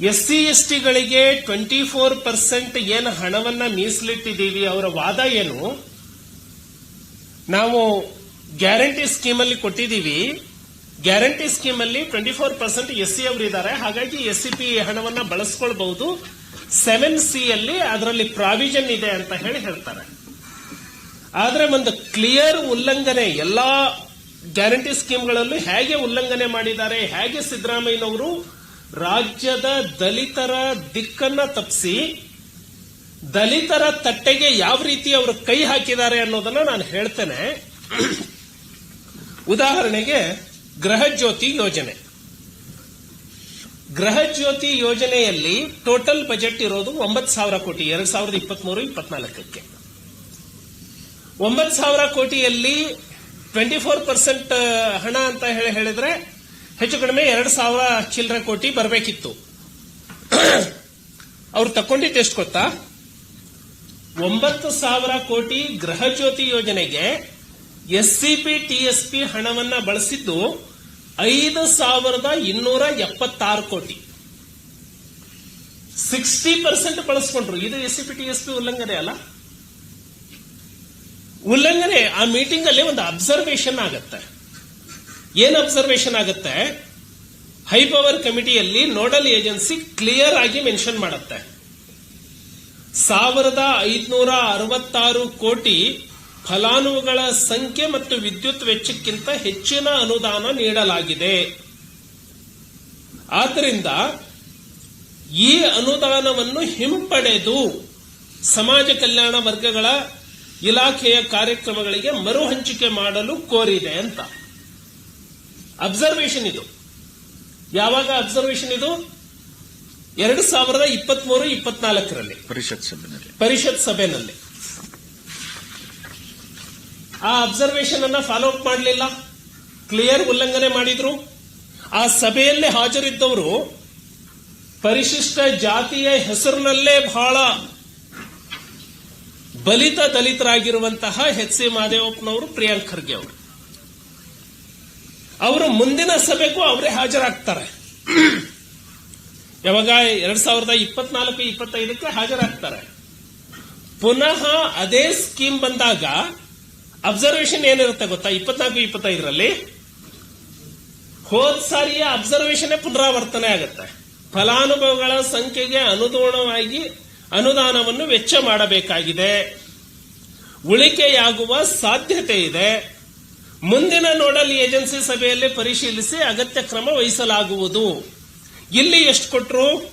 S C S ಟಿಗಳಿಗೆ twenty four percent ಏನು ಹಣವನ್ನ ಮೀಸಲಿಟ್ಟಿದ್ದೀವಿ, ಅವರ ವಾದ ಏನು? ನಾವು ಗ್ಯಾರಂಟಿ ಸ್ಕೀಮ್ ಅಲ್ಲಿ ಕೊಟ್ಟಿದ್ದೀವಿ. ಗ್ಯಾರಂಟಿ ಸ್ಕೀಮ್ ಅಲ್ಲಿ ಟ್ವೆಂಟಿ ಫೋರ್ ಪರ್ಸೆಂಟ್ ಎಸ್ ಅವರು ಇದ್ದಾರೆ ಹಾಗಾಗಿ ಎಸ್ ಸಿ ಪಿ ಹಣವನ್ನ ಬಳಸ್ಕೊಳ್ಬಹುದು. ಸೆವೆನ್ ಸಿ ಅಲ್ಲಿ ಅದರಲ್ಲಿ ಪ್ರಾವಿಷನ್ ಇದೆ ಅಂತ ಹೇಳಿ ಹೇಳ್ತಾರೆ. ಆದರೆ ಒಂದು ಕ್ಲಿಯರ್ ಉಲ್ಲಂಘನೆ, ಎಲ್ಲಾ ಗ್ಯಾರಂಟಿ ಸ್ಕೀಮ್ಗಳಲ್ಲೂ ಹೇಗೆ ಉಲ್ಲಂಘನೆ ಮಾಡಿದ್ದಾರೆ, ಹೇಗೆ ಸಿದ್ದರಾಮಯ್ಯನವರು ರಾಜ್ಯದ ದಲಿತರ ದಿಕ್ಕನ್ನ ತಪ್ಪಿಸಿ ದಲಿತರ ತಟ್ಟೆಗೆ ಯಾವ ರೀತಿ ಅವರು ಕೈ ಹಾಕಿದ್ದಾರೆ ಅನ್ನೋದನ್ನ ನಾನು ಹೇಳ್ತೇನೆ. ಉದಾಹರಣೆಗೆ ಗೃಹಜ್ಯೋತಿ ಯೋಜನೆ. ಗೃಹಜ್ಯೋತಿ ಯೋಜನೆಯಲ್ಲಿ ಟೋಟಲ್ ಬಜೆಟ್ ಇರೋದು ಒಂಬತ್ತು ಸಾವಿರ ಕೋಟಿ, ಎರಡ್ ಸಾವಿರದ ಇಪ್ಪತ್ಮೂರು, ಇಪ್ಪತ್ನಾಲ್ಕಕ್ಕೆ. ಒಂಬತ್ತು ಸಾವಿರ ಕೋಟಿಯಲ್ಲಿ ಟ್ವೆಂಟಿ ಫೋರ್ ಪರ್ಸೆಂಟ್ ಹಣ ಅಂತ ಹೇಳಿ ಹೇಳಿದ್ರೆ ಹೆಚ್ಚು ಕಡಿಮೆ ಎರಡು ಸಾವಿರ ಚಿಲ್ಲರೆ ಕೋಟಿ ಬರಬೇಕಿತ್ತು. ಅವ್ರು ತಕೊಂಡಿದ್ದು ಎಷ್ಟು ಗೊತ್ತಾ? ಒಂಬತ್ತು ಸಾವಿರ ಕೋಟಿ ಗೃಹ ಜ್ಯೋತಿ ಯೋಜನೆಗೆ ಎಸ್ಸಿಪಿ ಟಿಎಸ್ಪಿ ಹಣವನ್ನ ಬಳಸಿದ್ದು ಐದು ಸಾವಿರದ ಇನ್ನೂರ ಎಪ್ಪತ್ತಾರು ಕೋಟಿ. ಸಿಕ್ಸ್ಟಿ ಪರ್ಸೆಂಟ್ ಬಳಸ್ಕೊಂಡ್ರು. ಇದು ಎಸ್ಸಿಪಿ ಟಿಎಸ್ಪಿ ಉಲ್ಲಂಘನೆ ಅಲ್ಲ? ಉಲ್ಲಂಘನೆ, ಆ ಮೀಟಿಂಗ್ ಅಲ್ಲಿ ಒಂದು ಅಬ್ಸರ್ವೇಷನ್ ಆಗತ್ತೆ. ಏನ್ ಅಬ್ಸರ್ವೇಷನ್ ಆಗುತ್ತೆ? ಹೈ ಪವರ್ ಕಮಿಟಿಯಲ್ಲಿ ನೋಡಲ್ ಏಜೆನ್ಸಿ ಕ್ಲಿಯರ್ ಆಗಿ ಮೆನ್ಷನ್ ಮಾಡುತ್ತೆ. ಸಾವಿರದ ಐದುನೂರ ಅರವತ್ತಾರು ಕೋಟಿ ಫಲಾನುಭವಿಗಳ ಸಂಖ್ಯೆ ಮತ್ತು ವಿದ್ಯುತ್ ವೆಚ್ಚಕ್ಕಿಂತ ಹೆಚ್ಚಿನ ಅನುದಾನ ನೀಡಲಾಗಿದೆ. ಆದ್ದರಿಂದ ಈ ಅನುದಾನವನ್ನು ಹಿಂಪಡೆದು ಸಮಾಜ ಕಲ್ಯಾಣ ವರ್ಗಗಳ ಇಲಾಖೆಯ ಕಾರ್ಯಕ್ರಮಗಳಿಗೆ ಮರುಹಂಚಿಕೆ ಮಾಡಲು ಕೋರಿದೆ ಅಂತ. ಅಬ್ಸರ್ವೇಷನ್ ಇದು. ಯಾವಾಗ ಅಬ್ಸರ್ವೇಷನ್ ಇದು? ಎರಡು ಸಾವಿರದ ಇಪ್ಪತ್ಮೂರು ಇಪ್ಪತ್ನಾಲ್ಕರಲ್ಲಿ. ಪರಿಷತ್ ಸಭೆನಲ್ಲಿ. ಪರಿಷತ್ ಸಭೆನಲ್ಲಿ. ಆ ಅಬ್ಸರ್ವೇಷನ್ ಅನ್ನ ಫಾಲೋ ಅಪ್ ಮಾಡಲಿಲ್ಲ. ಕ್ಲಿಯರ್ ಉಲ್ಲಂಘನೆ ಮಾಡಿದ್ರು. ಆ ಸಭೆಯಲ್ಲಿ ಹಾಜರಿದ್ದವರು ಪರಿಶಿಷ್ಟ ಜಾತಿಯ ಹೆಸರಿನಲ್ಲೇ ಬಹಳ ಬಲಿತ ದಲಿತರಾಗಿರುವಂತಹ ಎಚ್ ಸಿ ಮಹದೇವಪ್ಪನವರು ಪ್ರಿಯಾಂಕ್ ಖರ್ಗೆ ಅವರು. ಅವರು ಮುಂದಿನ ಸಭೆಗೂ ಅವರೇ ಹಾಜರಾಗ್ತಾರೆ. ಯಾವಾಗ ಎರಡ್ ಸಾವಿರದ ಇಪ್ಪತ್ನಾಲ್ಕು, ಇಪ್ಪತ್ತೈದಕ್ಕೆ ಹಾಜರಾಗ್ತಾರೆ. ಪುನಃ ಅದೇ ಸ್ಕೀಮ್ ಬಂದಾಗ ಅಬ್ಸರ್ವೇಷನ್ ಏನಿರುತ್ತೆ ಗೊತ್ತಾ? ಇಪ್ಪತ್ನಾಲ್ಕು, ಇಪ್ಪತ್ತೈದರಲ್ಲಿ ಹೋದ ಸಾರಿಯ ಅಬ್ಸರ್ವೇಷನ್ ಪುನರಾವರ್ತನೆ ಆಗುತ್ತೆ. ಫಲಾನುಭವಿಗಳ ಸಂಖ್ಯೆಗೆ ಅನುಗುಣವಾಗಿ ಅನುದಾನವನ್ನು ವೆಚ್ಚ ಮಾಡಬೇಕಾಗಿದೆ. ಉಳಿಕೆಯಾಗುವ ಸಾಧ್ಯತೆ ಇದೆ. ಮುಂದಿನ ನೋಡಲ್ ಏಜೆನ್ಸಿ ಸಭೆಯಲ್ಲಿ ಪರಿಶೀಲಿಸಿ ಅಗತ್ಯ ಕ್ರಮ ವಹಿಸಲಾಗುವುದು. ಇಲ್ಲಿ ಎಷ್ಟು ಕೊಟ್ರು?